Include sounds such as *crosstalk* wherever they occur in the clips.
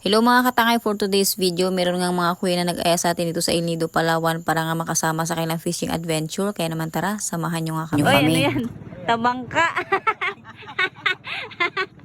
Hello mga katangay for today's video. Meron nga mga kuya na nag-aya sa atin dito sa El Nido, Palawan para nga makasama sa kanilang fishing adventure. Kaya naman tara, samahan nyo nga kami. Oy, ano yan? Tabangka. *laughs*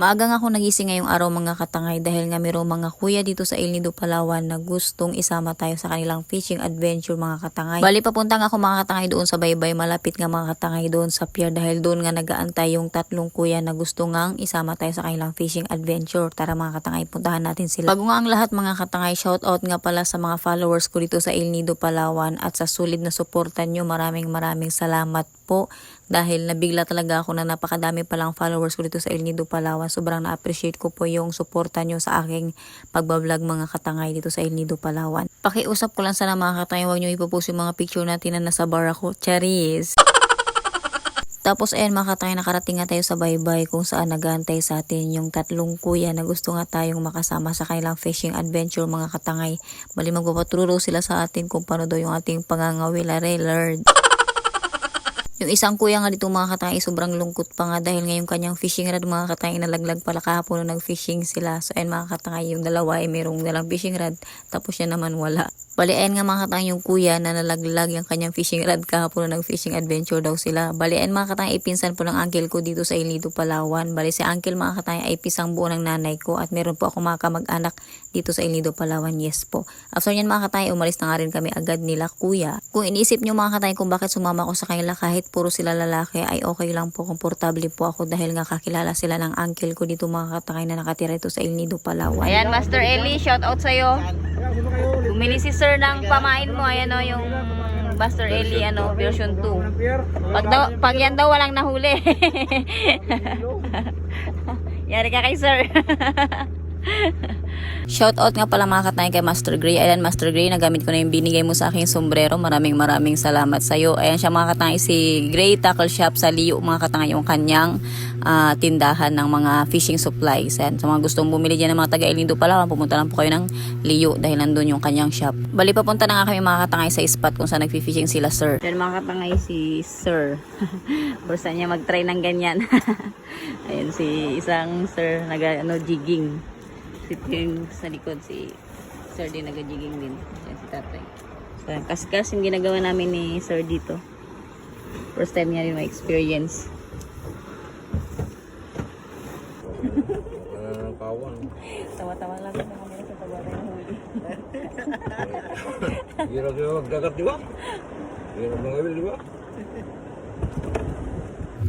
Maaga nga ako nagising ngayong araw mga katangay dahil nga mayroong mga kuya dito sa El Nido, Palawan na gustong isama tayo sa kanilang fishing adventure mga katangay. Bali papunta nga ako mga katangay doon sa baybay. Malapit nga mga katangay doon sa pier dahil doon nga nagaantay yung tatlong kuya na gusto ngang isama tayo sa kanilang fishing adventure. Tara mga katangay, puntahan natin sila. Bago nga ang lahat mga katangay, shout out nga pala sa mga followers ko dito sa El Nido, Palawan at sa sulit na suporta nyo. Maraming maraming salamat po dahil nabigla talaga ako na napakadami palang followers ko dito sa El Nido, Palawan. Sobrang na-appreciate ko po yung suporta nyo sa aking pagbablog mga katangay dito sa El Nido, Palawan. Pakiusap ko lang sana mga katangay, huwag nyo ipopost yung mga picture natin na nasa bar ako. Charis! *laughs* Tapos ayan mga katangay, nakarating nga tayo sa baybay kung saan nagantay sa atin yung tatlong kuya na gusto nga tayong makasama sa kanilang fishing adventure mga katangay. Bali magpapaturo sila sa atin kung paano daw yung ating pangangawila Lord. *laughs* Yung isang kuya nga dito mga katangay sobrang lungkot pa nga dahil ngayong kanyang fishing rod mga katangay nalaglag pala kahapon nung nag-fishing sila. So ayun mga katangay yung dalawa ay mayroong dalang fishing rod tapos siya naman wala. Bali ayun nga mga katangay yung kuya na nalaglag yung kanyang fishing rod kahapon nung nag-fishing adventure daw sila. Bali ayun mga katangay ipinsan po ng uncle ko dito sa Ilido, Palawan. Bali si uncle mga katangay ay pisang buo ng nanay ko at meron po ako mga kamag-anak dito sa Ilido, Palawan. Yes po. After nyan mga katangay umalis na nga rin kami agad nila kuya. Kung iniisip nyo mga katangay kung bakit sumama ko sa kanila kahit puro sila lalaki ay okay lang po, komportable po ako dahil nga kakilala sila ng uncle ko dito mga katangay na nakatira ito sa El Nido, Palawan. Ayan, Master Eli, shout out sa'yo. Bumili si sir ng pamain mo. Ayan o, yung Master Eli, ano, version 2. Pag, daw, pag yan daw walang nahuli. *laughs* Yari ka kay sir. *laughs* *laughs* Shout out nga pala mga katangay kay Master Gray. Ayan Master Gray, nagamit ko na yung binigay mo sa aking sombrero. Maraming maraming salamat sa iyo. Ayan siya mga katangay si Gray Tackle Shop sa Liyo mga katangay yung kanyang ah, tindahan ng mga fishing supplies. Ayan, sa mga gustong bumili dyan ng mga taga Elindo Palawan, pumunta lang po kayo ng Liyo dahil nandun yung kanyang shop. Bali papunta na nga kami mga katangay sa spot kung saan nagfi-fishing sila sir. Yan mga katangay si sir. *laughs* Bursa niya mag-try ng ganyan. *laughs* Ayan si isang sir nag ano, jigging. Si yung sa likod si sir din nag-jigging din. Yan si tatay. So, kaskas yung ginagawa namin ni sir dito. First time niya rin ma-experience. Ah, kawan. Tawa-tawa lang sa kami sa pagwala ng huli. Hirap sila magdagat, di ba? Hirap mangawil, di ba?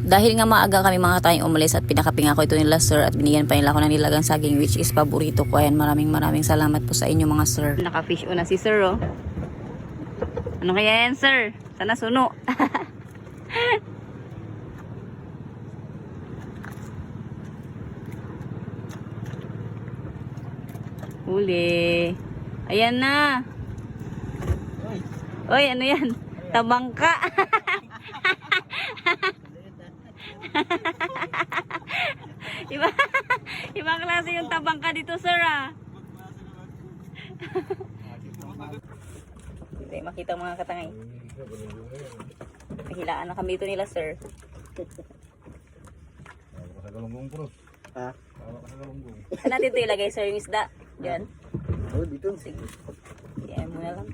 Dahil nga maaga kami mga tayong umalis at pinakapinga ko ito nila sir at binigyan pa nila ako ng nilagang saging which is paborito ko. Ayan maraming maraming salamat po sa inyo mga sir. Naka-fish una si sir oh. Ano kaya yan sir? Sana suno. *laughs* Huli. Ayan na. Oy, ano yan? Tabangka. *laughs* iba, ibang klase yung tabangka dito, sir, ah. Hindi makita mga katangay. Nahilaan na kami ito nila, sir. Tawa ka sa galunggong, bros. Ha? Tawa ka sa galunggong. Saan natin ito ilagay, sir, yung isda? Diyan. Oh, dito. Sige. Iyan mo na lang.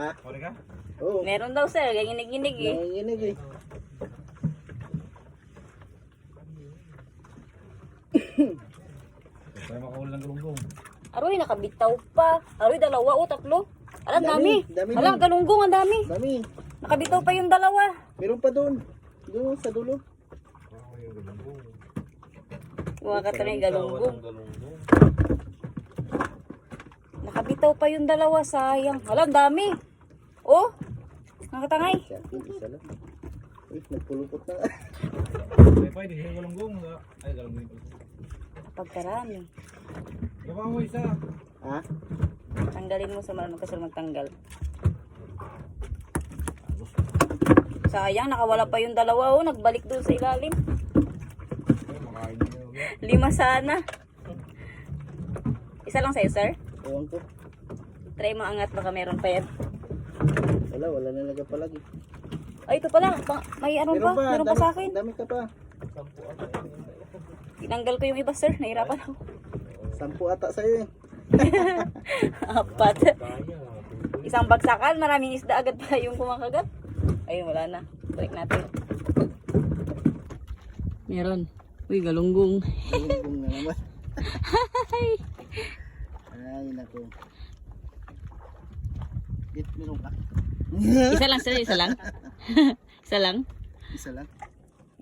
Ha? Pwede ka? Oo. Meron daw, sir. Ganginig-ginig eh. Nanginginig eh. Tayo makahuli ng galunggong. Aroy, nakabitaw pa. Aroy, dalawa o tatlo. Alam, dami. Dami, dami Alam, galunggong ang dami. Dami. Nakabitaw pa yung dalawa. Meron pa doon. Doon sa dulo. Mga katangay, galunggong. Nakabitaw pa yung dalawa, sayang. Alam, dami. Oh, mga katangay. Sa akin, isa lang. Uy, nagpulupot na. Ay, pwede, yung galunggong. Ay, galunggong. Pagkarami. Gawa mo isa. ha? Tanggalin mo sa marunong ka sir magtanggal. Sayang, nakawala pa yung dalawa oh. Nagbalik doon sa ilalim. Lima sana. Isa lang sa'yo, sir. Ewan ko. Try mo angat, baka meron pa yan. Wala, wala na nagapalagi. Ay, ito pala. Pa- May ano pa? Meron pa sa akin. Dami ka pa. Tinanggal ko yung iba, sir. Nahirapan ako. Sampu ata sa'yo eh. *laughs* Apat. Isang bagsakan, maraming isda agad pa yung kumakagat. Ayun, wala na. Balik natin. Meron. Uy, galunggong. Galunggong na naman. Ay, naku. Bit, meron ka. Isa lang, sir. Isa lang. *laughs* Isa lang. Isa lang.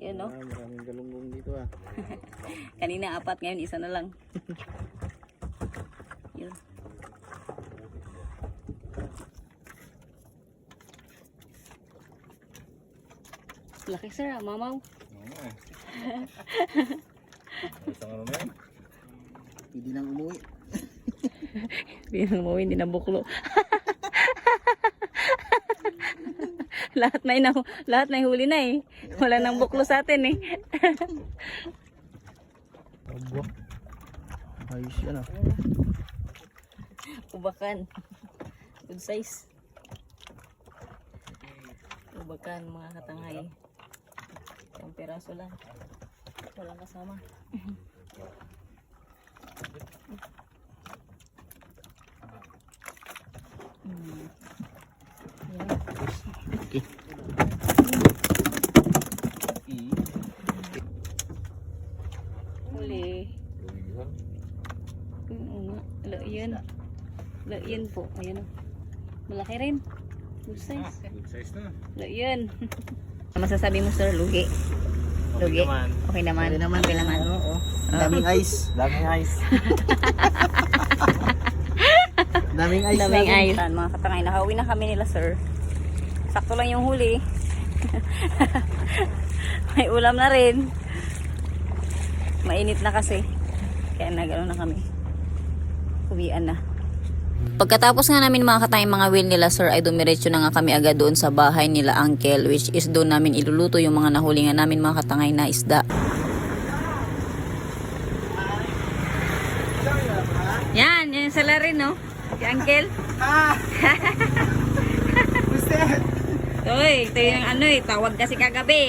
Yan, no? Ah, maraming galunggong dito ah. *laughs* Kanina apat, ngayon isa na lang. Laki sir, ah, mamaw. Isang ano na yan? Pwede nang umuwi. Hindi na umuwi, hindi na buklo. *laughs* lahat na ina, lahat na huli na eh. Wala nang buklo sa atin eh. Abo. Ayos yan ah. Ubakan. Good size. Ubakan mga katangay. Peraso lang. Walang kasama. Mm. Yan. Huli. Oo nga. Ala, yan. Ala, yan po. Ayan o. Malaki rin. Good size. Good size na. Ala, *laughs* yan. Masasabi mo sir? Lugi. Lugi. Okay naman. Pwede naman. Okay naman. Oo. Daming ice. Daming ice. *laughs* Daming ice. Daming ayos. Mga katangay, nakauwi na kami nila sir. Sakto lang yung huli. *laughs* May ulam na rin. Mainit na kasi. Kaya nagano na kami. Uwian na. Pagkatapos nga namin mga katayang mga wheel nila sir ay dumiretso na nga kami agad doon sa bahay nila uncle which is doon namin iluluto yung mga nahulingan namin mga katangay na isda. Yan, yan yung salarin, no? Si Uncle. Ah! What's *laughs* that? Uy, ito yung ano eh, tawag kasi kagabi.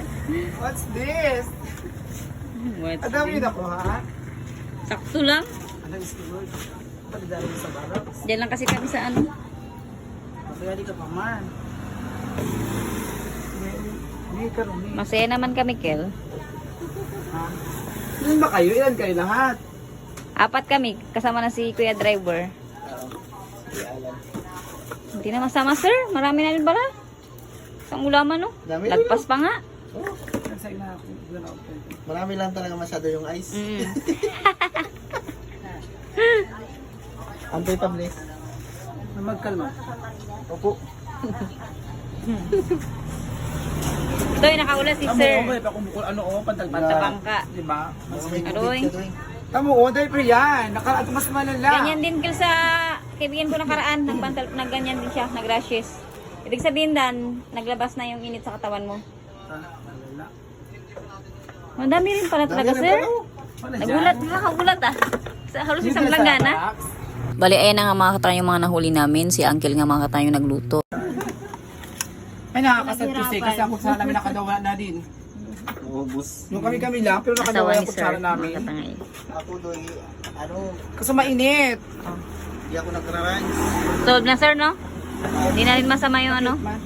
*laughs* What's this? What? Ang dami na ko ha? Sakto lang. Ano dami sa barok. Diyan lang kasi kami sa ano. Masaya ka pa man. Masaya naman kami, Kel. Ha? Ilan ba kayo? Ilan kayo lahat? Apat kami, kasama na si Kuya Driver. Alam. Hindi na masama, sir. Marami na rin pala. Isang ulaman, no? Dami Lagpas pa nga. Oh, Marami lang talaga masyado yung ice. Mm. *laughs* *laughs* Antay tables. Magkalma. Opo. Ito yung nakaula si sir. pa kung bukol ano oh, pantalban. Pantabangka. Di ba? Aroy. Tamo oh, dahil pa yan. Naka, mas malala. Ganyan din Kel sa kaibigan ko nakaraan. Nagpantal, nagganyan din siya, nagrashes. Ibig sabihin dan, naglabas na yung init sa katawan mo. Malala. Madami rin pala talaga, sir. Wala Nagulat, nakakagulat ah. Sa halos isang langgana. Bali ayan na nga mga katayang yung mga nahuli namin si uncle nga mga katayang yung nagluto. Ay nakakasad kasi kasi ang kutsara namin nakadawa na din. Ubus. Yung kami-kami lang, pero nakadawa yung kutsara namin. Makatangay. Ako doy, ano, Kasi mainit. di ako nagra-rinse. Solve na sir, no? Hindi na rin masama yung ano. Man.